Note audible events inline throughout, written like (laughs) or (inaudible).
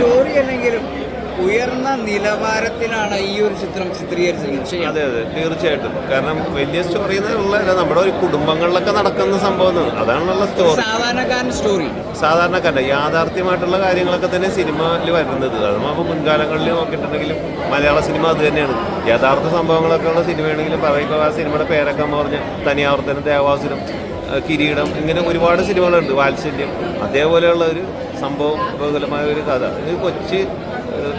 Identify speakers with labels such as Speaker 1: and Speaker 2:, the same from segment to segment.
Speaker 1: Story അല്ലെങ്കിലും ഉയർന്ന നിലവാരത്തിലാണ് ഈ ഒരു ചിത്രം ചിത്രീകരിച്ചിരിക്കുന്നത്.
Speaker 2: അതെ അതെ തീർച്ചയായിട്ടും. കാരണം വലിയ സ്റ്റോറി എന്നുള്ളതല്ല നമ്മുടെ ഒരു കുടുംബങ്ങളിലൊക്കെ നടക്കുന്ന സംഭവം അതാണുള്ള സ്റ്റോറി.
Speaker 1: സാധാരണക്കാരൻ സ്റ്റോറി.
Speaker 2: സാധാരണക്കാരന്റെ യാഥാർത്ഥ്യമായിട്ടുള്ള കാര്യങ്ങളൊക്കെ തന്നെ സിനിമയിൽ വരുന്നത്. അത് നമുക്ക് മുൻകാലങ്ങളിൽ നോക്കിയിട്ടുണ്ടെങ്കിലും മലയാള സിനിമ അത് തന്നെയാണ്. യഥാർത്ഥ സംഭവങ്ങളൊക്കെ ഉള്ള സിനിമയാണെങ്കിലും പറയുമ്പോൾ ആ സിനിമയുടെ പേരൊക്കെ എന്ന് പറഞ്ഞാൽ തനിയാവർത്തനം ദേവാസുരം കിരീടം ഇങ്ങനെ ഒരുപാട് സിനിമകളുണ്ട്. വാത്സല്യം അതേപോലെയുള്ള ഒരു സംഭവം ബഹുലമായ ഒരു കഥ. ഇത് കൊച്ചു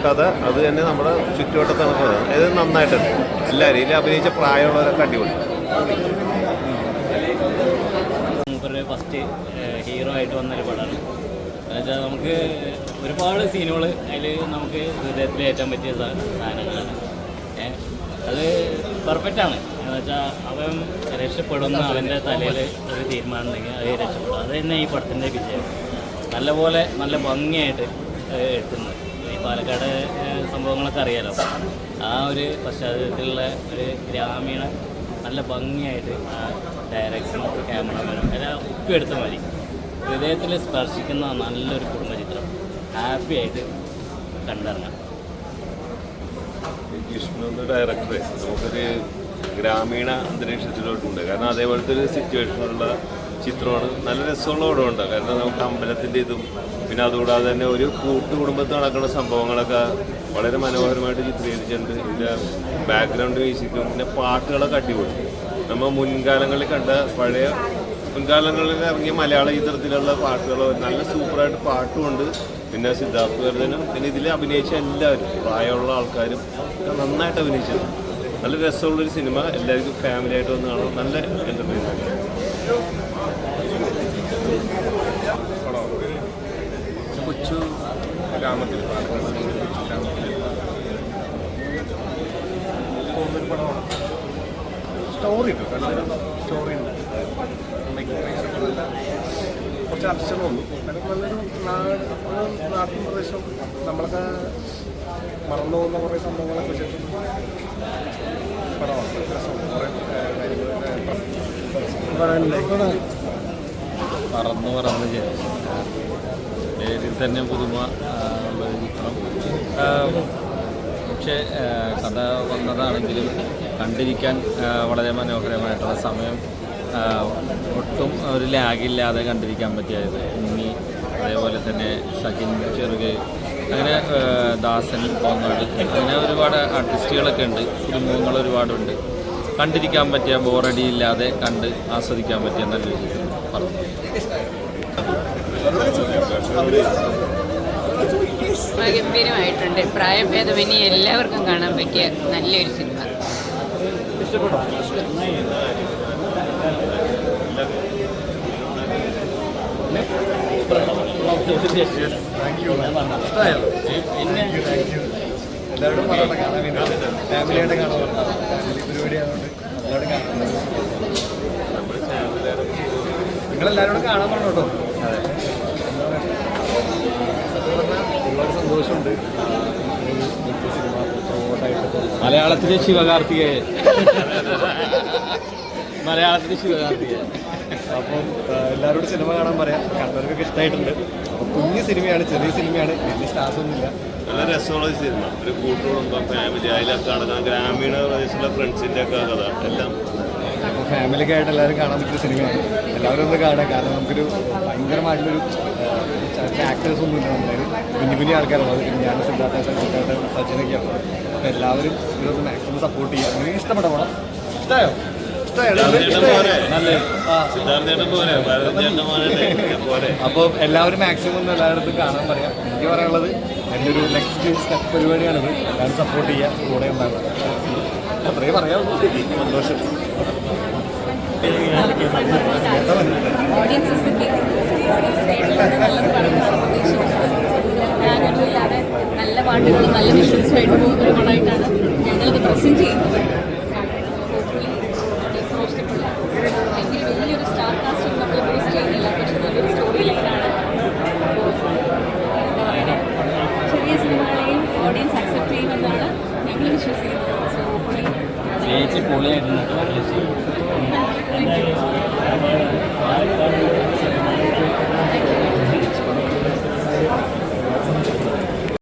Speaker 2: കഥ. അത് തന്നെ നമ്മുടെ ചുറ്റുവട്ടത്താണ് പറയുന്നത് അതായത് നന്നായിട്ടുണ്ട്. എല്ലാവരും ഇതിൽ അഭിനയിച്ച പ്രായമുള്ളവരൊക്കെ അടിപൊളി.
Speaker 3: ഫസ്റ്റ് ഹീറോ ആയിട്ട് വന്നൊരു പടമാണ്. എന്നുവെച്ചാൽ നമുക്ക് ഒരുപാട് സീനുകൾ അതിൽ നമുക്ക് ഹൃദയത്തിൽ ഏറ്റവും പറ്റിയ സാധനങ്ങളാണ്. അത് പെർഫെക്റ്റ് ആണ്. എന്നുവെച്ചാൽ അവൻ രക്ഷപ്പെടുന്ന അവന്റെ തലയിൽ ഒരു തീരുമാനം ഉണ്ടെങ്കിൽ അത് രക്ഷപ്പെടും. അത് തന്നെ ഈ പടത്തിന്റെ വിജയം. നല്ലപോലെ നല്ല ഭംഗിയായിട്ട് എത്തുന്നത് ഈ പാലക്കാട് സംഭവങ്ങളൊക്കെ അറിയാലോ. ആ ഒരു പശ്ചാത്തലത്തിലുള്ള ഒരു ഗ്രാമീണ നല്ല ഭംഗിയായിട്ട് ഡയറക്ഷനും ക്യാമറമാനും എല്ലാം ഒപ്പിയെടുത്ത മതി ഹൃദയത്തിൽ സ്പർശിക്കുന്ന നല്ലൊരു കുടുംബചിത്രം. ഹാപ്പി ആയിട്ട് കണ്ടിറങ്ങാം.
Speaker 2: ഡയറക്ടറെ നമുക്കൊരു ഗ്രാമീണ അന്തരീക്ഷത്തിലോട്ടുണ്ട്. കാരണം അതേപോലത്തെ ഒരു സിറ്റുവേഷനുള്ള ചിത്രമാണ്. നല്ല രസമുള്ള പടമുണ്ട് കാരണം നമുക്ക് അമ്പലത്തിന്റെ ഇതും പിന്നെ അതുകൂടാതെ തന്നെ ഒരു കൂട്ടുകുടുംബത്തിൽ നടക്കുന്ന സംഭവങ്ങളൊക്കെ വളരെ മനോഹരമായിട്ട് ചിത്രീകരിച്ചിട്ടുണ്ട്. ഇതിന്റെ ബാക്ക്ഗ്രൗണ്ട് മ്യൂസിക്കും പിന്നെ പാട്ടുകളൊക്കെ അടിപൊളി. നമ്മൾ മുൻകാലങ്ങളിൽ കണ്ട പഴയ മുൻകാലങ്ങളിൽ ഇറങ്ങിയ മലയാള ചിത്രത്തിലുള്ള പാട്ടുകൾ നല്ല സൂപ്പറായിട്ട് പാട്ടുമുണ്ട് പിന്നെ സിദ്ധാർത്ഥ് വർദ്ധനും പിന്നെ ഇതിൽ അഭിനയിച്ച എല്ലാവരും പ്രായമുള്ള ആൾക്കാരും നന്നായിട്ട് അഭിനയിച്ചത് നല്ല രസമുള്ളൊരു സിനിമ. എല്ലാവർക്കും ഫാമിലി ആയിട്ട് വന്ന് കാണാം നല്ല എന്റർടൈൻമെന്റ്
Speaker 4: കൊച്ചു ഗ്രാമത്തിൽ പാലക്കാട് കൊച്ചു ഗ്രാമത്തിൽ പോകുന്നൊരു പടമാണ് സ്റ്റോറി ഉണ്ട് നല്ലൊരു സ്റ്റോറി ഉണ്ട് മേക്കിംഗ് വൈസ് കുറച്ച് അർച്ചനമുണ്ട് കാരണം നല്ലൊരു നാട് ഒരു നാട്ടിൻ പ്രദേശം നമ്മളൊക്കെ മറന്നു പോകുന്ന കുറേ പടമാണ് കുറേ കാര്യങ്ങൾ
Speaker 3: പറന്ന് പറന്ന് ചെയ്തു പേരിൽ തന്നെ പുതുമ ചിത്രം. പക്ഷേ കഥ വന്നതാണെങ്കിലും കണ്ടിരിക്കാൻ വളരെ മനോഹരമായിട്ടുള്ള സമയം ഒട്ടും ഒരു ലാഗില്ലാതെ കണ്ടിരിക്കാൻ പറ്റിയത്. ഇനി അതേപോലെ തന്നെ സച്ചിൻ ചെറുകെ അങ്ങനെ ദാസൻ കോങ്ങാട് അങ്ങനെ ഒരുപാട് ആർട്ടിസ്റ്റുകളൊക്കെ ഉണ്ട്. കുടുംബങ്ങൾ ഒരുപാടുണ്ട്. കണ്ടിരിക്കാൻ പറ്റിയ ബോറടിയില്ലാതെ കണ്ട് ആസ്വദിക്കാൻ പറ്റിയ നല്ലൊരു പറഞ്ഞു.
Speaker 5: ഗംഭീരമായിട്ടുണ്ട്. പ്രായഭേദമന്യേ എല്ലാവർക്കും കാണാൻ പറ്റിയ നല്ലൊരു സിനിമ.
Speaker 4: എല്ലാവരും പറയണം കാണാൻ ഫാമിലിയായിട്ട് കാണാൻ ഫാമിലി എല്ലാവരും കാണാൻ നിങ്ങളെല്ലാവരും കാണാൻ പറഞ്ഞു കേട്ടോ സത്യം പറഞ്ഞാൽ പ്രൊമോട്ടായിട്ട്
Speaker 3: മലയാളത്തിലെ ശിവകാർത്തികേയൻ മലയാളത്തിലെ ശിവകാർത്തികേയൻ
Speaker 4: അപ്പം എല്ലാവരോടും സിനിമ കാണാൻ പറയാം. കണ്ടവർക്കൊക്കെ ഇഷ്ടമായിട്ടുണ്ട് അപ്പം കുഞ്ഞു സിനിമയാണ് ചെറിയ സിനിമയാണ്. വലിയ സ്റ്റാർസ് ഒന്നുമില്ല.
Speaker 2: നല്ല രസമുള്ള ഒരു സിനിമ. ഒരു കൂട്ടുകുടുംബം ഫാമിലി അതിലൊക്കെ നടക്കുന്ന ഗ്രാമീണ പ്രദേശത്തുള്ള ഫ്രണ്ട്സിന്റെ ഒക്കെ കഥ. എല്ലാം
Speaker 4: ഫാമിലിയൊക്കെ ആയിട്ട് എല്ലാവരും കാണാൻ പറ്റിയ സിനിമയാണ്. എല്ലാവരും ഒന്ന് കാണാം കാരണം നമുക്കൊരു ഭയങ്കരമായിട്ടുള്ളൊരു ആക്ടേഴ്സ് ഒന്നും ഇല്ല നമ്മളൊരു കുഞ്ഞു കുഞ്ഞു ആൾക്കാരുള്ളത്. ഞാൻ സിദ്ധാർത്ഥ സിദ്ധാർത്ഥ സച്ചിനൊക്കെയാണ് അപ്പോൾ എല്ലാവരും ഇതൊന്ന് മാക്സിമം സപ്പോർട്ട് ചെയ്യുക. അങ്ങനെ ഇഷ്ടപ്പെട്ട പടം? ഇഷ്ടമായോ (laughs) അപ്പോൾ എല്ലാവരും മാക്സിമം ഒന്ന് എല്ലായിടത്തും കാണാൻ പറയാം. എനിക്ക് പറയാനുള്ളത് എന്റെ ഒരു നെക്സ്റ്റ് സ്റ്റെപ്പ് പരിപാടിയാണിത് എല്ലാവരും സപ്പോർട്ട് ചെയ്യുക. കൂടെ ഉണ്ടാകും അത്രയും പറയാം സന്തോഷം.
Speaker 5: നല്ല പാട്ടുകളും നല്ല വിഷ്വൽസും ആയിട്ട് പോകുന്ന ഒരു പടമായിട്ടാണ് ഞങ്ങളിത് പ്രസന്റ് ചെയ്യുന്നത് ഭയങ്കര വലിയൊരു സ്റ്റാർ നമ്മൾ ബേസ് ചെയ്യുന്നില്ല പക്ഷെ സ്റ്റോറി ലൈനാണ് ചെറിയ സിനിമകളെയും ഓഡിയൻസ് അക്സെപ്റ്റ് ചെയ്യുമെന്നാണ് ഞങ്ങൾ വിശ്വസിക്കുന്നത്